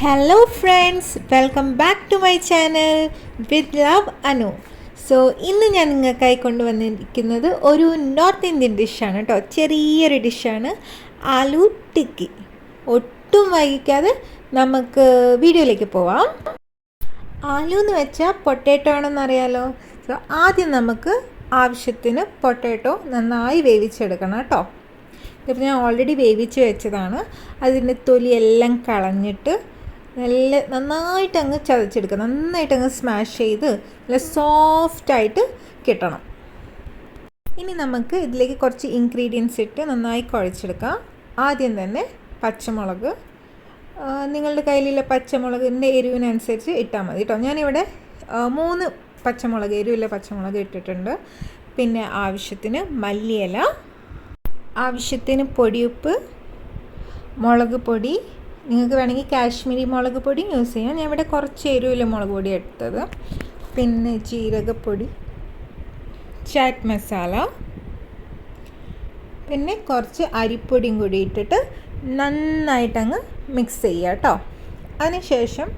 Hello friends welcome back to my channel with love Anu so ഇന്ന് ഞാൻ നിങ്ങൾക്കായി കൊണ്ടുവന്നിരിക്കുന്നത് ഒരു നോർത്ത് ഇന്ത്യൻ ഡിഷാണ് കേട്ടോ ചെറിയൊരു ഡിഷാണ് ആലു ടിക്കി. ഒട്ടും വൈകിക്കാതെ നമുക്ക് വീഡിയോയിലേക്ക് പോവാം. ആലു എന്ന് വെച്ചാൽ പൊട്ടേറ്റോ ആണെന്നറിയാലോ സോ ആദ്യം നമുക്ക് ആവശ്യത്തിന് പൊട്ടേറ്റോ നന്നായി വേവിച്ചെടുക്കണം കേട്ടോ ഇതിപ്പോൾ ഞാൻ ഓൾറെഡി വേവിച്ച് വെച്ചതാണ്. അതിന്റെ തൊലിയെല്ലാം കളഞ്ഞിട്ട് നല്ല നന്നായിട്ട് അങ്ങ് ചതച്ചെടുക്കുക. നന്നായിട്ട് അങ്ങ് സ്മാഷ് ചെയ്ത് നല്ല സോഫ്റ്റായിട്ട് കിട്ടണം. ഇനി നമുക്ക് ഇതിലേക്ക് കുറച്ച് ഇൻഗ്രീഡിയൻസ് ഇട്ട് നന്നായി കുഴച്ചെടുക്കാം. ആദ്യം തന്നെ പച്ചമുളക്. നിങ്ങളുടെ കയ്യിലുള്ള പച്ചമുളകിന്റെ എരിവിനനുസരിച്ച് ഇട്ടാൽ മതി കേട്ടോ ഞാനിവിടെ മൂന്ന് പച്ചമുളക് എരിവുള്ള പച്ചമുളക് ഇട്ടിട്ടുണ്ട്. പിന്നെ ആവശ്യത്തിന് മല്ലിയില ആവശ്യത്തിന് പൊടിയുപ്പ് മുളക് പൊടി നിങ്ങൾക്ക് വേണമെങ്കിൽ കാശ്മീരി മുളക് പൊടി യൂസ് ചെയ്യാം. ഞാൻ ഇവിടെ കുറച്ച് എരിവില്ല മുളക് പൊടി എടുത്തത്. പിന്നെ ജീരകപ്പൊടി ചാറ്റ് മസാല പിന്നെ കുറച്ച് അരിപ്പൊടിയും കൂടി ഇട്ടിട്ട് നന്നായിട്ടങ്ങ് മിക്സ് ചെയ്യുക കേട്ടോ അതിനുശേഷം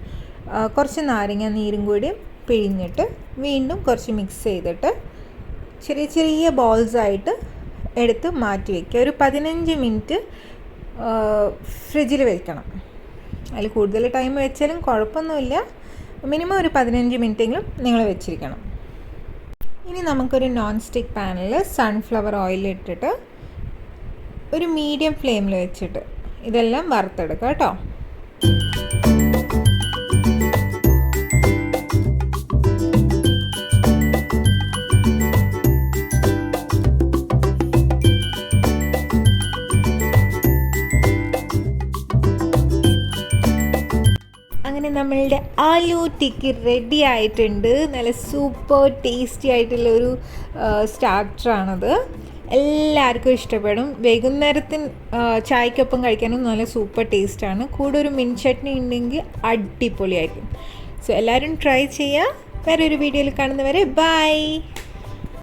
കുറച്ച് നാരങ്ങ നീരും കൂടി പിഴിഞ്ഞിട്ട് വീണ്ടും കുറച്ച് മിക്സ് ചെയ്തിട്ട് ചെറിയ ചെറിയ ബോൾസായിട്ട് എടുത്ത് മാറ്റി വയ്ക്കുക ഒരു പതിനഞ്ച് മിനിറ്റ് ഫ്രിഡ്ജിൽ വെക്കണം. അതിൽ കൂടുതൽ ടൈം വെച്ചാലും കുഴപ്പമൊന്നുമില്ല. മിനിമം ഒരു പതിനഞ്ച് മിനിറ്റെങ്കിലും നിങ്ങൾ വെച്ചിരിക്കണം. ഇനി നമുക്കൊരു നോൺ സ്റ്റിക്ക് പാനിൽ സൺഫ്ലവർ ഓയിൽ ഇട്ടിട്ട് ഒരു മീഡിയം ഫ്ലെയിമിൽ വെച്ചിട്ട് ഇതെല്ലാം വറുത്തെടുക്കാം കേട്ടോ. അങ്ങനെ നമ്മളുടെ ആലു ടിക്കി റെഡി ആയിട്ടുണ്ട്. നല്ല സൂപ്പർ ടേസ്റ്റി ആയിട്ടുള്ള ഒരു സ്റ്റാർട്ടറാണത് എല്ലാവർക്കും ഇഷ്ടപ്പെടും. വൈകുന്നേരത്തിന് ചായക്കൊപ്പം കഴിക്കാനും നല്ല സൂപ്പർ ടേസ്റ്റാണ് കൂടെ ഒരു മിൻ ചട്നി ഉണ്ടെങ്കിൽ അടിപൊളിയായിരിക്കും. സോ എല്ലാവരും ട്രൈ ചെയ്യുക. വേറെ ഒരു വീഡിയോയിൽ കാണുന്നവരെ ബൈ